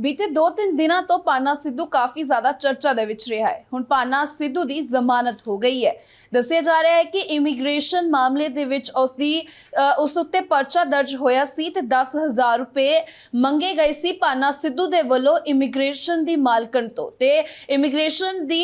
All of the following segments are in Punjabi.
ਬੀਤੇ 2-3 ਦਿਨਾਂ ਤੋਂ ਪਾਨਾ ਸਿੱਧੂ ਕਾਫੀ ਜ਼ਿਆਦਾ ਚਰਚਾ ਦੇ ਵਿੱਚ ਰਿਹਾ ਹੈ। ਹੁਣ ਪਾਨਾ ਸਿੱਧੂ ਦੀ ਜ਼ਮਾਨਤ ਹੋ ਗਈ ਹੈ। ਦੱਸਿਆ ਜਾ ਰਿਹਾ ਹੈ ਕਿ ਇਮੀਗ੍ਰੇਸ਼ਨ ਮਾਮਲੇ ਦੇ ਵਿੱਚ ਉਸ ਦੀ ਉਸ ਉੱਤੇ ਪਰਚਾ ਦਰਜ ਹੋਇਆ ਸੀ ਤੇ 10000 ਰੁਪਏ ਮੰਗੇ ਗਏ ਸੀ ਪਾਨਾ ਸਿੱਧੂ ਦੇ ਵੱਲੋਂ ਇਮੀਗ੍ਰੇਸ਼ਨ ਦੀ ਮਾਲਕਣ ਤੋਂ। ਤੇ ਇਮੀਗ੍ਰੇਸ਼ਨ ਦੀ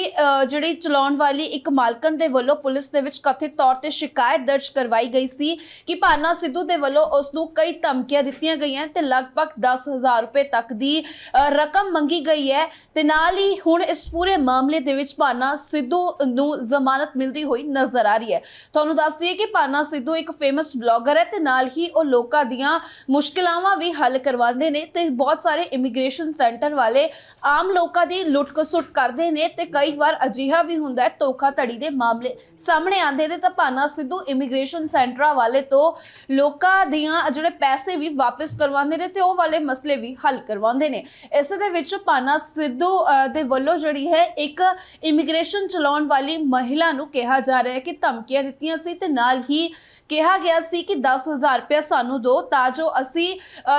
ਜਿਹੜੀ ਚਲਾਉਣ ਵਾਲੀ ਇੱਕ ਮਾਲਕਣ ਦੇ ਵੱਲੋਂ ਪੁਲਿਸ ਦੇ ਵਿੱਚ ਕਥਿਤ ਤੌਰ ਤੇ ਸ਼ਿਕਾਇਤ ਦਰਜ ਕਰਵਾਈ ਗਈ ਸੀ ਕਿ ਪਾਨਾ ਸਿੱਧੂ ਦੇ ਵੱਲੋਂ ਉਸ ਨੂੰ ਕਈ ਧਮਕੀਆਂ ਦਿੱਤੀਆਂ ਗਈਆਂ ਤੇ ਲਗਭਗ 10000 ਰੁਪਏ ਤੱਕ ਦੀ ਰਕਮ ਮੰਗੀ ਗਈ ਹੈ ਤੇ ਨਾਲ ਹੀ ਹੁਣ ਇਸ ਪੂਰੇ ਮਾਮਲੇ ਦੇ ਵਿੱਚ ਭਾਨਾ ਸਿੱਧੂ ਨੂੰ ਜ਼ਮਾਨਤ ਮਿਲਦੀ ਹੋਈ ਨਜ਼ਰ ਆ ਰਹੀ ਹੈ। ਤੁਹਾਨੂੰ ਦੱਸ ਦਈਏ ਕਿ ਭਾਨਾ ਸਿੱਧੂ ਇੱਕ ਫੇਮਸ ਬਲੌਗਰ ਹੈ ਤੇ ਨਾਲ ਹੀ ਉਹ ਲੋਕਾਂ ਦੀਆਂ ਮੁਸ਼ਕਿਲਾਵਾਂ ਵੀ ਹੱਲ ਕਰਵਾਉਂਦੇ ਨੇ ਤੇ ਬਹੁਤ ਸਾਰੇ ਇਮੀਗ੍ਰੇਸ਼ਨ ਸੈਂਟਰ ਵਾਲੇ ਆਮ ਲੋਕਾਂ ਦੀ ਲੁੱਟ ਖਸੁੱਟ ਕਰਦੇ ਨੇ ਤੇ ਕਈ ਵਾਰ ਅਜਿਹਾ ਵੀ ਹੁੰਦਾ ਹੈ, ਧੋਖਾਧੜੀ ਦੇ ਮਾਮਲੇ ਸਾਹਮਣੇ ਆਉਂਦੇ ਨੇ ਤਾਂ ਭਾਨਾ ਸਿੱਧੂ ਇਮੀਗ੍ਰੇਸ਼ਨ ਸੈਂਟਰਾਂ ਵਾਲੇ ਤੋਂ ਲੋਕਾਂ ਦੀਆਂ ਜਿਹੜੇ ਪੈਸੇ ਵੀ ਵਾਪਸ ਕਰਵਾਉਂਦੇ ਨੇ ਤੇ ਉਹ ਵਾਲੇ ਮਸਲੇ ਵੀ ਹੱਲ ਕਰਵਾਉਂਦੇ ਨੇ। ਇਸ ਦੇ ਵਿੱਚ ਪਾਨਾ ਸਿੱਧੂ ਦੇ ਵੱਲੋਂ ਜਿਹੜੀ ਹੈ ਇੱਕ ਇਮੀਗ੍ਰੇਸ਼ਨ ਚਲਾਉਣ ਵਾਲੀ ਮਹਿਲਾ ਨੂੰ ਕਿਹਾ ਜਾ ਰਿਹਾ ਹੈ ਕਿ ਧਮਕੀਆਂ ਦਿੱਤੀਆਂ ਸੀ ਤੇ ਨਾਲ ਹੀ ਕਿਹਾ ਗਿਆ ਸੀ ਕਿ 10000 ਰੁਪਏ ਸਾਨੂੰ ਦਿਓ ਤਾਂ ਜੋ ਅਸੀਂ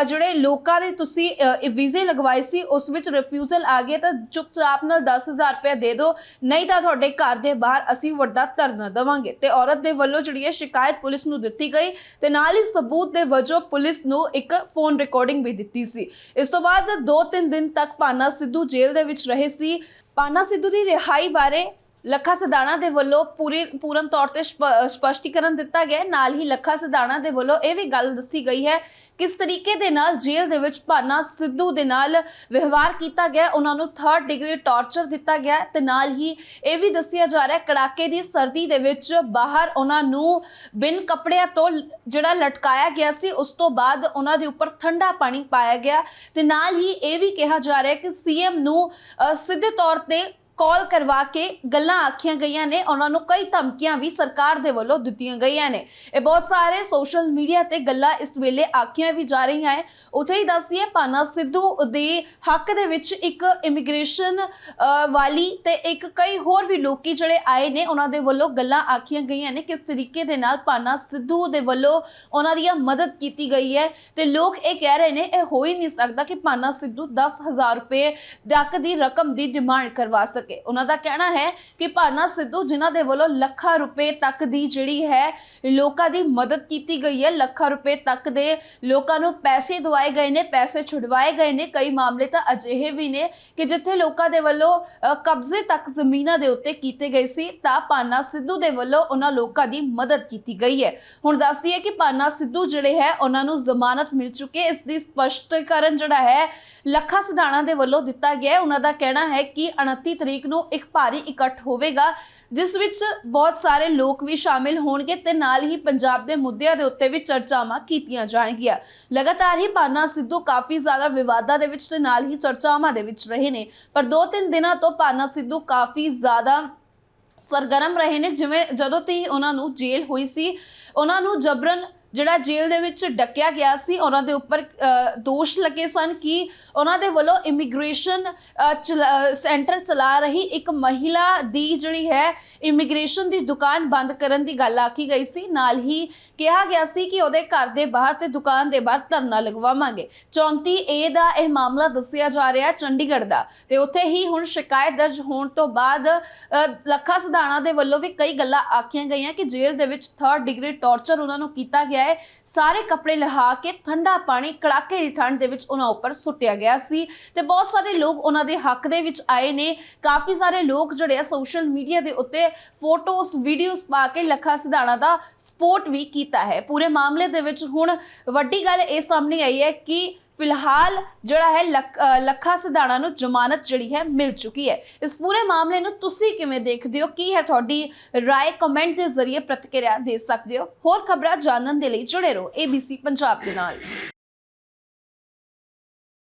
ਜਿਹੜੇ ਲੋਕਾਂ ਦੇ ਤੁਸੀਂ ਵੀਜ਼ੇ ਲਗਵਾਏ ਸੀ, ਉਸ ਵਿੱਚ ਰਿਫਿਊਜ਼ਲ ਆ ਗਿਆ ਤਾਂ ਚੁੱਪਚਾਪ ਨਾਲ 10000 ਰੁਪਏ ਦੇ ਦਿਓ। ਨਹੀਂ ਤਾਂ ਤੁਹਾਡੇ ਘਰ ਦੇ ਬਾਹਰ ਅਸੀਂ ਵੱਡਾ ਧਰਨਾ ਦੇਵਾਂਗੇ। ਤੇ ਔਰਤ ਦੇ ਵੱਲੋਂ ਜਿਹੜੀ ਹੈ ਸ਼ਿਕਾਇਤ ਪੁਲਿਸ ਨੂੰ ਦਿੱਤੀ ਗਈ ਤੇ ਨਾਲ ਹੀ ਸਬੂਤ ਦੇ ਵਜੋਂ ਪੁਲਿਸ ਨੂੰ ਇੱਕ ਫੋਨ ਰਿਕਾਰਡਿੰਗ ਵੀ ਦਿੱਤੀ ਸੀ। ਇਸ ਤੋਂ ਬਾਅਦ ਦੋ 2-3 ਦਿਨ ਤੱਕ ਪਾਨਾ ਸਿੱਧੂ ਜੇਲ੍ਹ ਦੇ ਵਿੱਚ ਰਹੇ ਸੀ। ਪਾਨਾ ਸਿੱਧੂ ਦੀ ਰਿਹਾਈ ਬਾਰੇ ਲੱਖਾ ਸਦਾਣਾ ਦੇ ਵੱਲੋਂ ਪੂਰੀ ਪੂਰਨ ਤੌਰ ਤੇ ਸਪ- ਸਪਸ਼ਟੀਕਰਨ ਦਿੱਤਾ ਗਿਆ ਨਾਲ ਹੀ ਲੱਖਾ ਸਦਾਣਾ ਦੇ ਵੱਲੋਂ ਇਹ ਵੀ ਗੱਲ ਦੱਸੀ ਗਈ ਹੈ ਕਿਸ ਤਰੀਕੇ ਦੇ ਨਾਲ ਜੇਲ੍ਹ ਦੇ ਵਿੱਚ ਭਾਨਾ ਸਿੱਧੂ ਦੇ ਨਾਲ ਵਿਵਹਾਰ ਕੀਤਾ ਗਿਆ ਉਹਨਾਂ ਨੂੰ 3rd ਡਿਗਰੀ ਟਾਰਚਰ ਦਿੱਤਾ ਗਿਆ ਹੈ ਤੇ ਨਾਲ ਹੀ ਇਹ ਵੀ ਦੱਸਿਆ ਜਾ ਰਿਹਾ ਕੜਾਕੇ ਦੀ ਸਰਦੀ ਦੇ ਵਿੱਚ ਬਾਹਰ ਉਹਨਾਂ ਨੂੰ ਬਿਨ ਕੱਪੜਿਆਂ ਤੋਂ ਜਿਹੜਾ ਲਟਕਾਇਆ ਗਿਆ ਸੀ, ਉਸ ਤੋਂ ਬਾਅਦ ਉਹਨਾਂ ਦੇ ਉੱਪਰ ਠੰਡਾ ਪਾਣੀ ਪਾਇਆ ਗਿਆ ਤੇ ਨਾਲ ਹੀ ਇਹ ਵੀ ਕਿਹਾ ਜਾ ਰਿਹਾ ਹੈ ਕਿ ਸੀਐਮ ਨੂੰ ਸਿੱਧੇ ਤੌਰ ਤੇ ਕਾਲ ਕਰਵਾ ਕੇ ਗੱਲਾਂ ਆਖੀਆਂ ਗਈਆਂ ਨੇ, ਉਹਨਾਂ ਨੂੰ ਕਈ ਧਮਕੀਆਂ ਵੀ ਸਰਕਾਰ ਦੇ ਵੱਲੋਂ ਦਿੱਤੀਆਂ ਗਈਆਂ ਨੇ। ਇਹ ਬਹੁਤ ਸਾਰੇ ਸੋਸ਼ਲ ਮੀਡੀਆ ਤੇ ਗੱਲਾਂ ਇਸ ਵੇਲੇ ਆਖੀਆਂ ਵੀ ਜਾ ਰਹੀਆਂ ਹੈ ਉੱਥੇ ਹੀ ਦੱਸਦੀ ਹੈ ਪਾਨਾ ਸਿੱਧੂ ਦੇ ਹੱਕ ਦੇ ਵਿੱਚ ਇੱਕ ਇਮੀਗ੍ਰੇਸ਼ਨ ਵਾਲੀ ਤੇ ਇੱਕ ਕਈ ਹੋਰ ਵੀ ਲੋਕੀ ਜਿਹੜੇ ਆਏ ਨੇ, ਉਹਨਾਂ ਦੇ ਵੱਲੋਂ ਗੱਲਾਂ ਆਖੀਆਂ ਗਈਆਂ ਨੇ। ਕਿਸ ਤਰੀਕੇ ਦੇ ਨਾਲ ਪਾਨਾ ਸਿੱਧੂ ਦੇ ਵੱਲੋਂ ਉਹਨਾਂ ਦੀ ਮਦਦ ਕੀਤੀ ਗਈ ਹੈ ਤੇ ਲੋਕ ਇਹ ਕਹਿ ਰਹੇ ਨੇ, ਇਹ ਹੋ ਹੀ ਨਹੀਂ ਸਕਦਾ ਕਿ ਪਾਨਾ ਸਿੱਧੂ 10000 ਰੁਪਏ ਤੱਕ ਦੀ ਰਕਮ ਦੀ ਡਿਮਾਂਡ ਕਰਵਾ ਸਕੇ। ਉਹਨਾਂ ਦਾ ਕਹਿਣਾ ਹੈ ਕਿ ਪਾਨਾ ਸਿੱਧੂ, ਜਿਨ੍ਹਾਂ ਦੇ ਵੱਲੋਂ ਲੱਖਾਂ ਰੁਪਏ ਤੱਕ ਦੀ ਜਿਹੜੀ ਹੈ ਲੋਕਾਂ ਦੀ ਮਦਦ ਕੀਤੀ ਗਈ ਹੈ, ਲੱਖਾਂ ਰੁਪਏ ਤੱਕ ਦੇ ਲੋਕਾਂ ਨੂੰ ਪੈਸੇ ਦਵਾਏ ਗਏ ਨੇ, ਪੈਸੇ ਛੁਡਵਾਏ ਗਏ ਨੇ। ਕਈ ਮਾਮਲੇ ਤਾਂ ਅਜਿਹੇ ਵੀ ਨੇ ਕਿ ਜਿੱਥੇ ਲੋਕਾਂ ਦੇ ਵੱਲੋਂ ਕਬਜ਼ੇ ਤੱਕ ਜ਼ਮੀਨਾਂ ਦੇ ਉੱਤੇ ਕੀਤੇ ਗਏ ਸੀ, ਤਾਂ ਪਾਨਾ ਸਿੱਧੂ ਦੇ ਵੱਲੋਂ ਉਹਨਾਂ ਲੋਕਾਂ ਦੀ ਮਦਦ ਕੀਤੀ ਗਈ ਹੈ। ਹੁਣ ਦੱਸਦੀ ਹੈ ਕਿ ਪਾਨਾ ਸਿੱਧੂ ਜਿਹੜੇ ਹੈ, ਉਹਨਾਂ ਨੂੰ ਜ਼ਮਾਨਤ ਮਿਲ ਚੁੱਕੀ ਹੈ। ਇਸ ਦੀ ਸਪਸ਼ਟੀਕਰਨ ਜਿਹੜਾ ਹੈ, ਲੱਖਾ ਸਿਧਾਣਾ ਦੇ ਵੱਲੋਂ ਦਿੱਤਾ ਗਿਆ ਹੈ। ਉਹਨਾਂ ਦਾ ਕਹਿਣਾ ਹੈ ਕਿ 29 ਤਰੀਕ ਨੂੰ ਇੱਕ ਭਾਰੀ ਇਕੱਠ ਹੋਵੇਗਾ, ਜਿਸ ਵਿੱਚ ਬਹੁਤ ਸਾਰੇ ਲੋਕ ਵੀ ਸ਼ਾਮਿਲ ਹੋਣਗੇ ਤੇ ਨਾਲ ਹੀ ਪੰਜਾਬ ਦੇ ਮੁੱਦਿਆਂ ਦੇ ਉੱਤੇ ਵੀ ਚਰਚਾਵਾਂ ਕੀਤੀਆਂ ਜਾਣਗੀਆਂ। ਲਗਾਤਾਰ ਹੀ ਪਾਨਾ ਸਿੱਧੂ ਕਾਫੀ ਜ਼ਿਆਦਾ ਵਿਵਾਦਾਂ ਦੇ ਵਿੱਚ ਤੇ ਨਾਲ ਹੀ ਚਰਚਾਵਾਂ ਦੇ ਵਿੱਚ ਰਹੇ ਨੇ। ਪਰ ਦੋ ਤਿੰਨ ਦਿਨਾਂ ਤੋਂ ਪਾਨਾ ਸਿੱਧੂ ਕਾਫੀ ਜ਼ਿਆਦਾ ਸਰਗਰਮ ਰਹੇ ਨੇ, ਜਿਵੇਂ ਜਦੋਂ ਤੇ ਉਹਨਾਂ ਨੂੰ ਜੇਲ੍ਹ ਹੋਈ ਸੀ, ਉਹਨਾਂ ਨੂੰ ਜਬਰਨ ਜਿਹੜਾ ਜੇਲ੍ਹ ਦੇ ਵਿੱਚ ਡੱਕਿਆ ਗਿਆ ਸੀ ਉਹਨਾਂ ਦੇ ਉੱਪਰ ਦੋਸ਼ ਲੱਗੇ ਸਨ ਕਿ ਉਹਨਾਂ ਦੇ ਵੱਲੋਂ ਇਮੀਗ੍ਰੇਸ਼ਨ ਸੈਂਟਰ ਚਲਾ ਰਹੀ ਇੱਕ ਮਹਿਲਾ ਦੀ ਜਿਹੜੀ ਹੈ ਇਮੀਗ੍ਰੇਸ਼ਨ ਦੀ ਦੁਕਾਨ ਬੰਦ ਕਰਨ ਦੀ ਗੱਲ ਆਖੀ ਗਈ ਸੀ। ਨਾਲ ਹੀ ਕਿਹਾ ਗਿਆ ਸੀ ਕਿ ਉਹਦੇ ਘਰ ਦੇ ਬਾਹਰ ਤੇ ਦੁਕਾਨ ਦੇ ਬਾਹਰ ਧਰਨਾ ਲਗਵਾਵਾਂਗੇ। 34 ਏ ਦਾ ਇਹ ਮਾਮਲਾ ਦੱਸਿਆ ਜਾ ਰਿਹਾ ਚੰਡੀਗੜ੍ਹ ਦਾ ਤੇ ਉੱਥੇ ਹੀ ਹੁਣ ਸ਼ਿਕਾਇਤ ਦਰਜ ਹੋਣ ਤੋਂ ਬਾਅਦ ਅ, ਲੱਖਾ ਸਿਧਾਣਾ ਦੇ ਵੱਲੋਂ ਵੀ ਕਈ ਗੱਲਾਂ ਆਖੀਆਂ ਗਈਆਂ ਕਿ ਜੇਲ੍ਹ ਦੇ ਵਿੱਚ 3rd ਡਿਗਰੀ ਟਾਰਚਰ ਉਹਨਾਂ ਨੂੰ ਕੀਤਾ ਗਿਆ ਹੈ। ਸਾਰੇ ਕੱਪੜੇ ਲਹਾ ਕੇ ਠੰਡਾ ਪਾਣੀ ਕੜਾਕੇ ਦੀ ਠੰਡ ਦੇ ਵਿੱਚ ਉਹਨਾਂ ਉੱਪਰ ਸੁੱਟਿਆ ਗਿਆ ਸੀ ਤੇ ਬਹੁਤ ਸਾਰੇ ਲੋਕ ਉਹਨਾਂ ਦੇ ਹੱਕ ਦੇ ਵਿੱਚ ਆਏ ਨੇ। ਕਾਫੀ ਸਾਰੇ ਲੋਕ ਜਿਹੜੇ ਆ ਸੋਸ਼ਲ ਮੀਡੀਆ ਦੇ ਉੱਤੇ ਫੋਟੋਜ਼ ਵੀਡੀਓਜ਼ ਪਾ ਕੇ ਲੱਖਾ ਸਿਧਾਣਾ ਦਾ ਸਪੋਰਟ ਵੀ ਕੀਤਾ ਹੈ। ਪੂਰੇ ਮਾਮਲੇ ਦੇ ਵਿੱਚ ਹੁਣ ਵੱਡੀ ਗੱਲ ਇਹ ਸਾਹਮਣੇ ਆਈ ਹੈ ਕਿ ਫਿਲਹਾਲ ਜਿਹੜਾ ਹੈ ਲੱਖ- ਅ, ਲੱਖਾ ਸਿਧਾਣਾ ਨੂੰ ਜ਼ਮਾਨਤ ਜਿਹੜੀ ਹੈ ਮਿਲ ਚੁੱਕੀ ਹੈ। ਇਸ ਪੂਰੇ ਮਾਮਲੇ ਨੂੰ ਤੁਸੀਂ ਕਿਵੇਂ ਦੇਖਦੇ ਹੋ? ਕੀ ਹੈ ਤੁਹਾਡੀ ਰਾਏ? ਕਮੈਂਟ ਦੇ ਜ਼ਰੀਏ ਪ੍ਰਤੀਕਿਰਿਆ ਦੇ ਸਕਦੇ ਹੋ। ਹੋਰ ਖਬਰਾਂ ਜਾਣਨ ਦੇ ਲਈ ਜੁੜੇ ਰਹੋ। ABC ਪੰਜਾਬ ਦੇ ਨਾਲ।